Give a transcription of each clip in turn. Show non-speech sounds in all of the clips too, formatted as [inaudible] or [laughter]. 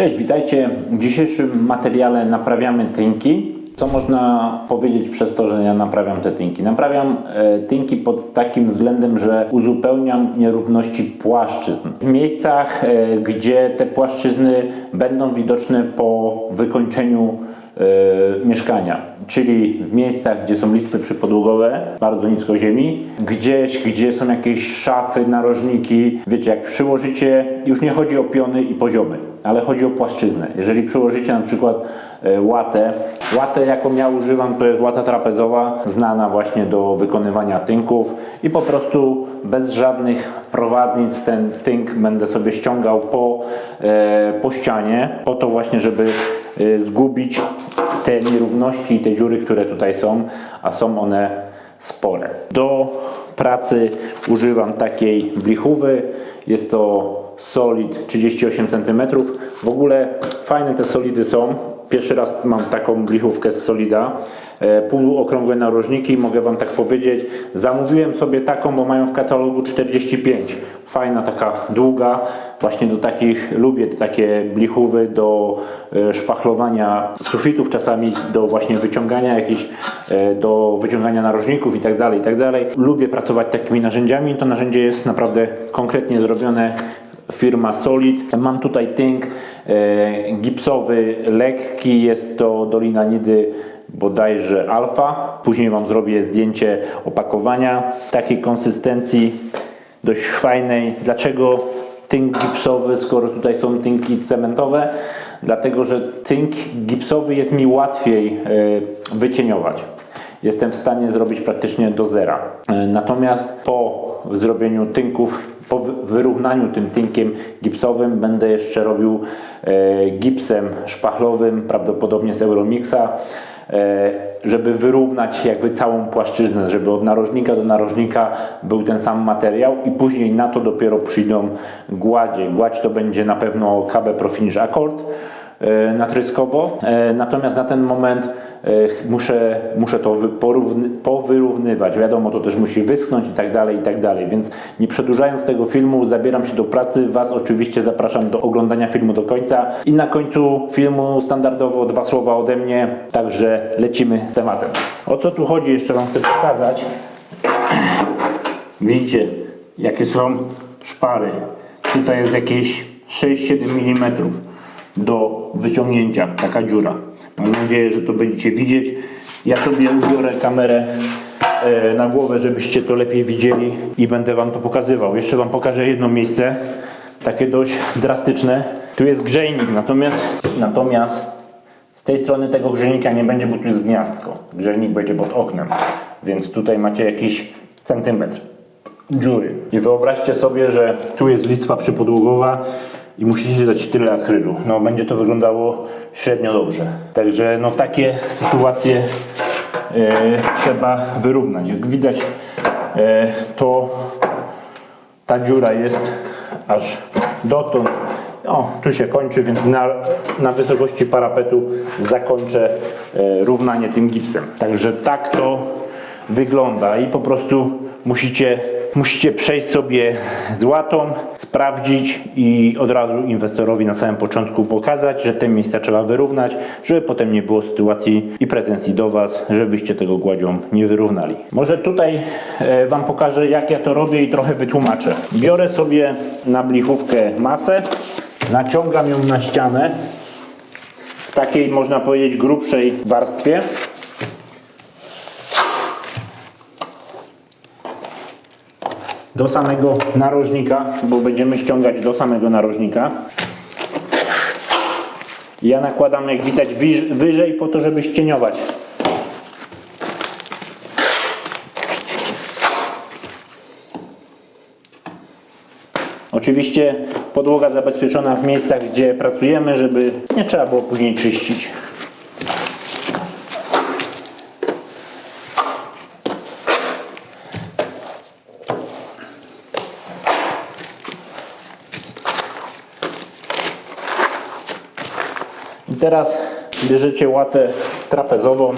Cześć, witajcie. W dzisiejszym materiale naprawiamy tynki. Co można powiedzieć przez to, że ja naprawiam te tynki? Naprawiam e, tynki pod takim względem, że uzupełniam nierówności płaszczyzn. W miejscach, e, gdzie te płaszczyzny będą widoczne po wykończeniu e, mieszkania, czyli w miejscach, gdzie są listwy przypodłogowe, bardzo nisko ziemi, gdzieś, gdzie są jakieś szafy, narożniki, wiecie, jak przyłożycie, już nie chodzi o piony i poziomy, ale chodzi o płaszczyznę. Jeżeli przyłożycie na przykład e, łatę, łatę jaką ja używam, to jest łata trapezowa, znana właśnie do wykonywania tynków i po prostu bez żadnych prowadnic ten tynk będę sobie ściągał po, e, po ścianie, po to właśnie, żeby e, zgubić te nierówności i te dziury, które tutaj są, a są one spore. Do pracy używam takiej blichówy. Jest to solid 38 cm. W ogóle fajne te solidy są. Pierwszy raz mam taką blichówkę z solida. E, Półokrągłe narożniki, mogę Wam tak powiedzieć. Zamówiłem sobie taką, bo mają w katalogu 45. Fajna, taka długa. Właśnie do takich lubię takie blichówy do e, szpachlowania sufitów, czasami do właśnie wyciągania jakichś, e, do wyciągania narożników i tak dalej, i tak dalej. Lubię pracować takimi narzędziami. To narzędzie jest naprawdę konkretnie zrobione firma Solid. Mam tutaj tynk gipsowy, lekki, jest to Dolina Nidy bodajże alfa. Później Wam zrobię zdjęcie opakowania takiej konsystencji dość fajnej. Dlaczego tynk gipsowy, skoro tutaj są tynki cementowe? Dlatego, że tynk gipsowy jest mi łatwiej e, wycieniować jestem w stanie zrobić praktycznie do zera. E, Natomiast po zrobieniu tynków, po wy- wyrównaniu tym tynkiem gipsowym będę jeszcze robił e, gipsem szpachlowym, prawdopodobnie z Euromixa, e, żeby wyrównać jakby całą płaszczyznę, żeby od narożnika do narożnika był ten sam materiał i później na to dopiero przyjdą gładzie. Gładź to będzie na pewno KB Pro Accord natryskowo. E, Natomiast na ten moment e, muszę, muszę to powyrównywać. Wiadomo, to też musi wyschnąć i tak dalej, i tak dalej. Więc nie przedłużając tego filmu, zabieram się do pracy. Was oczywiście zapraszam do oglądania filmu do końca. I na końcu filmu standardowo dwa słowa ode mnie. Także lecimy z tematem. O co tu chodzi? Jeszcze Wam chcę pokazać. [clears throat] Widzicie, jakie są szpary. Tutaj jest jakieś 6-7 mm do wyciągnięcia, taka dziura. Mam nadzieję, że to będziecie widzieć. Ja sobie ubiorę kamerę e, na głowę, żebyście to lepiej widzieli i będę Wam to pokazywał. Jeszcze Wam pokażę jedno miejsce, takie dość drastyczne. Tu jest grzejnik, natomiast, natomiast z tej strony tego grzejnika nie będzie, bo tu jest gniazdko. Grzejnik będzie pod oknem, więc tutaj macie jakiś centymetr dziury. I wyobraźcie sobie, że tu jest listwa przypodłogowa i musicie dać tyle akrylu. No będzie to wyglądało średnio dobrze. Także no takie sytuacje e, trzeba wyrównać. Jak widać e, to ta dziura jest aż dotąd. O, tu się kończy, więc na, na wysokości parapetu zakończę e, równanie tym gipsem. Także tak to wygląda i po prostu musicie, musicie przejść sobie z łatą, sprawdzić i od razu inwestorowi na samym początku pokazać, że te miejsca trzeba wyrównać, żeby potem nie było sytuacji i pretensji do Was, że wyście tego gładzią nie wyrównali. Może tutaj e, Wam pokażę jak ja to robię i trochę wytłumaczę. Biorę sobie na blichówkę masę, naciągam ją na ścianę w takiej można powiedzieć grubszej warstwie. Do samego narożnika, bo będziemy ściągać do samego narożnika. Ja nakładam, jak widać, wyż- wyżej po to, żeby ścieniować. Oczywiście podłoga zabezpieczona w miejscach, gdzie pracujemy, żeby nie trzeba było później czyścić. Teraz bierzecie łatę trapezową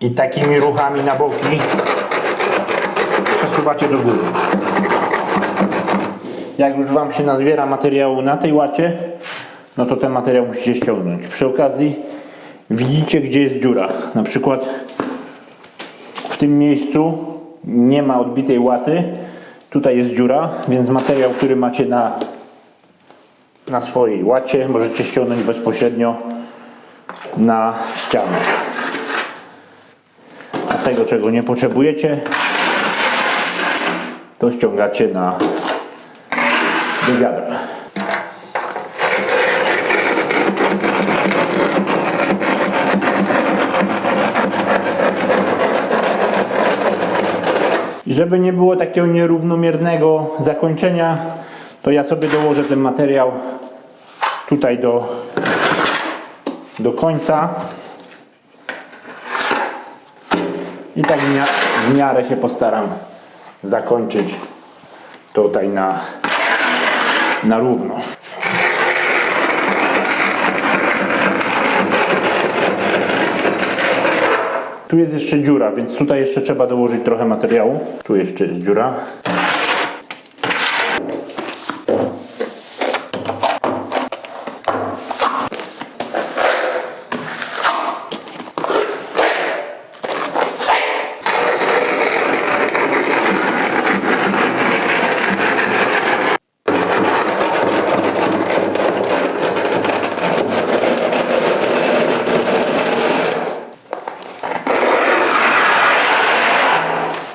i takimi ruchami na boki przesuwacie do góry. Jak już Wam się nazbiera materiału na tej łacie, no to ten materiał musicie ściągnąć. Przy okazji widzicie, gdzie jest dziura. Na przykład w tym miejscu nie ma odbitej łaty. Tutaj jest dziura, więc materiał, który macie na, na swojej łacie, możecie ściągnąć bezpośrednio na ścianę. A tego, czego nie potrzebujecie, to ściągacie na do. I żeby nie było takiego nierównomiernego zakończenia, to ja sobie dołożę ten materiał tutaj do, do końca. I tak w mia- w miarę się postaram zakończyć tutaj na, na równo. Tu jest jeszcze dziura, więc tutaj jeszcze trzeba dołożyć trochę materiału. Tu jeszcze jest dziura.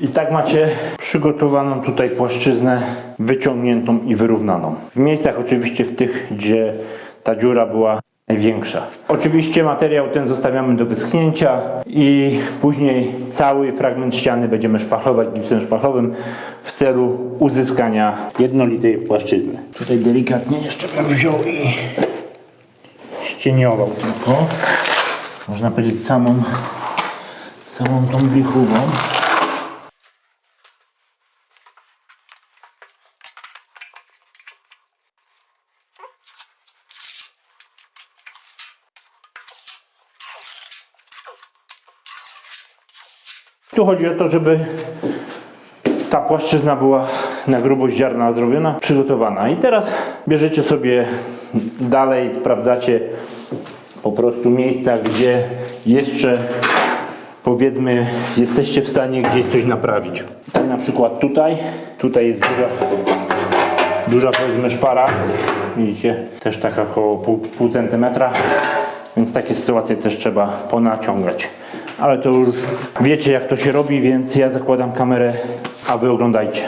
I tak macie przygotowaną tutaj płaszczyznę wyciągniętą i wyrównaną. W miejscach oczywiście w tych, gdzie ta dziura była największa. Oczywiście materiał ten zostawiamy do wyschnięcia i później cały fragment ściany będziemy szpachlować gipsem szpachlowym w celu uzyskania jednolitej płaszczyzny. Tutaj delikatnie jeszcze bym wziął i ścieniował tylko. Można powiedzieć samą, samą tą bichubą. Tu chodzi o to, żeby ta płaszczyzna była na grubość ziarna zrobiona, przygotowana. I teraz bierzecie sobie dalej, sprawdzacie po prostu miejsca, gdzie jeszcze powiedzmy jesteście w stanie gdzieś coś naprawić. Tak na przykład tutaj, tutaj jest duża, duża powiedzmy szpara, widzicie, też taka około pół, pół centymetra, więc takie sytuacje też trzeba ponaciągać. Ale to już wiecie jak to się robi, więc ja zakładam kamerę, a wy oglądajcie.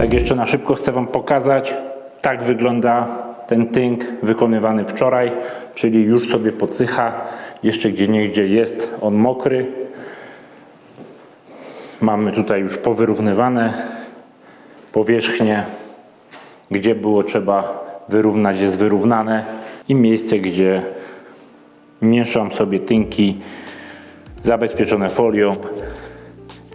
Tak jeszcze na szybko chcę Wam pokazać. Tak wygląda ten tynk wykonywany wczoraj, czyli już sobie podsycha. Jeszcze gdzie niegdzie jest on mokry. Mamy tutaj już powyrównywane powierzchnie. Gdzie było trzeba wyrównać jest wyrównane. I miejsce, gdzie mieszam sobie tynki zabezpieczone folią.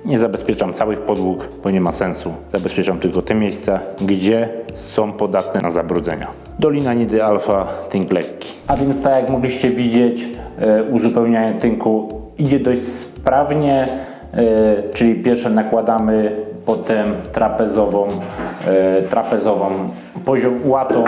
Nie zabezpieczam całych podłóg, bo nie ma sensu. Zabezpieczam tylko te miejsca, gdzie są podatne na zabrudzenia. Dolina Nidy Alfa, tynk lekki. A więc tak jak mogliście widzieć, e, uzupełnianie tynku idzie dość sprawnie, e, czyli pierwsze nakładamy, potem trapezową, e, trapezową poziom łatą,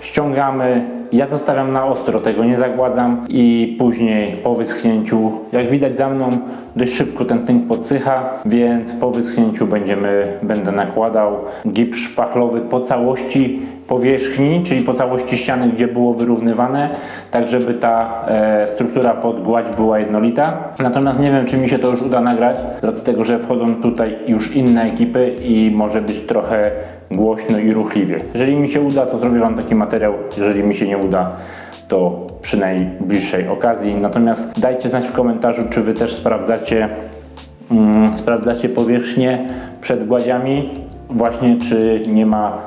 ściągamy. Ja zostawiam na ostro, tego nie zagładzam i później po wyschnięciu, jak widać za mną, dość szybko ten tynk podsycha, więc po wyschnięciu będziemy, będę nakładał gips szpachlowy po całości powierzchni, czyli po całości ściany, gdzie było wyrównywane, tak żeby ta e, struktura pod gładź była jednolita. Natomiast nie wiem, czy mi się to już uda nagrać, z racji tego, że wchodzą tutaj już inne ekipy i może być trochę głośno i ruchliwie. Jeżeli mi się uda, to zrobię Wam taki materiał. Jeżeli mi się nie uda, to przy najbliższej okazji. Natomiast dajcie znać w komentarzu, czy Wy też sprawdzacie, mm, sprawdzacie powierzchnię przed gładziami, właśnie czy nie ma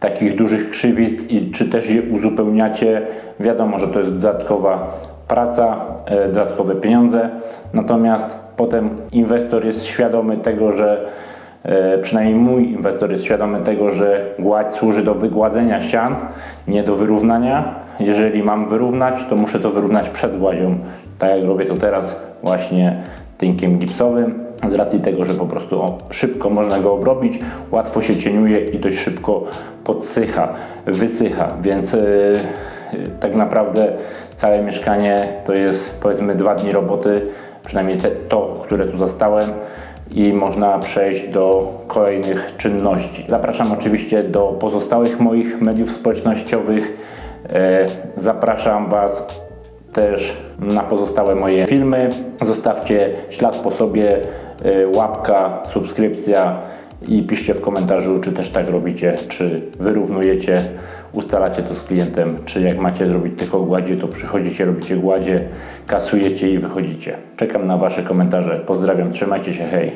takich dużych krzywizn i czy też je uzupełniacie. Wiadomo, że to jest dodatkowa praca, e, dodatkowe pieniądze, natomiast potem inwestor jest świadomy tego, że przynajmniej mój inwestor jest świadomy tego, że gładź służy do wygładzenia ścian, nie do wyrównania. Jeżeli mam wyrównać, to muszę to wyrównać przed gładzią, tak jak robię to teraz właśnie tynkiem gipsowym, z racji tego, że po prostu szybko można go obrobić, łatwo się cieniuje i dość szybko podsycha, wysycha, więc e, tak naprawdę całe mieszkanie to jest powiedzmy dwa dni roboty, przynajmniej to, które tu zostałem i można przejść do kolejnych czynności. Zapraszam oczywiście do pozostałych moich mediów społecznościowych. E, Zapraszam Was też na pozostałe moje filmy. Zostawcie ślad po sobie, e, łapka, subskrypcja i piszcie w komentarzu, czy też tak robicie, czy wyrównujecie, ustalacie to z klientem, czy jak macie zrobić tylko gładzie, to przychodzicie, robicie gładzie, kasujecie i wychodzicie. Czekam na Wasze komentarze. Pozdrawiam, trzymajcie się, hej!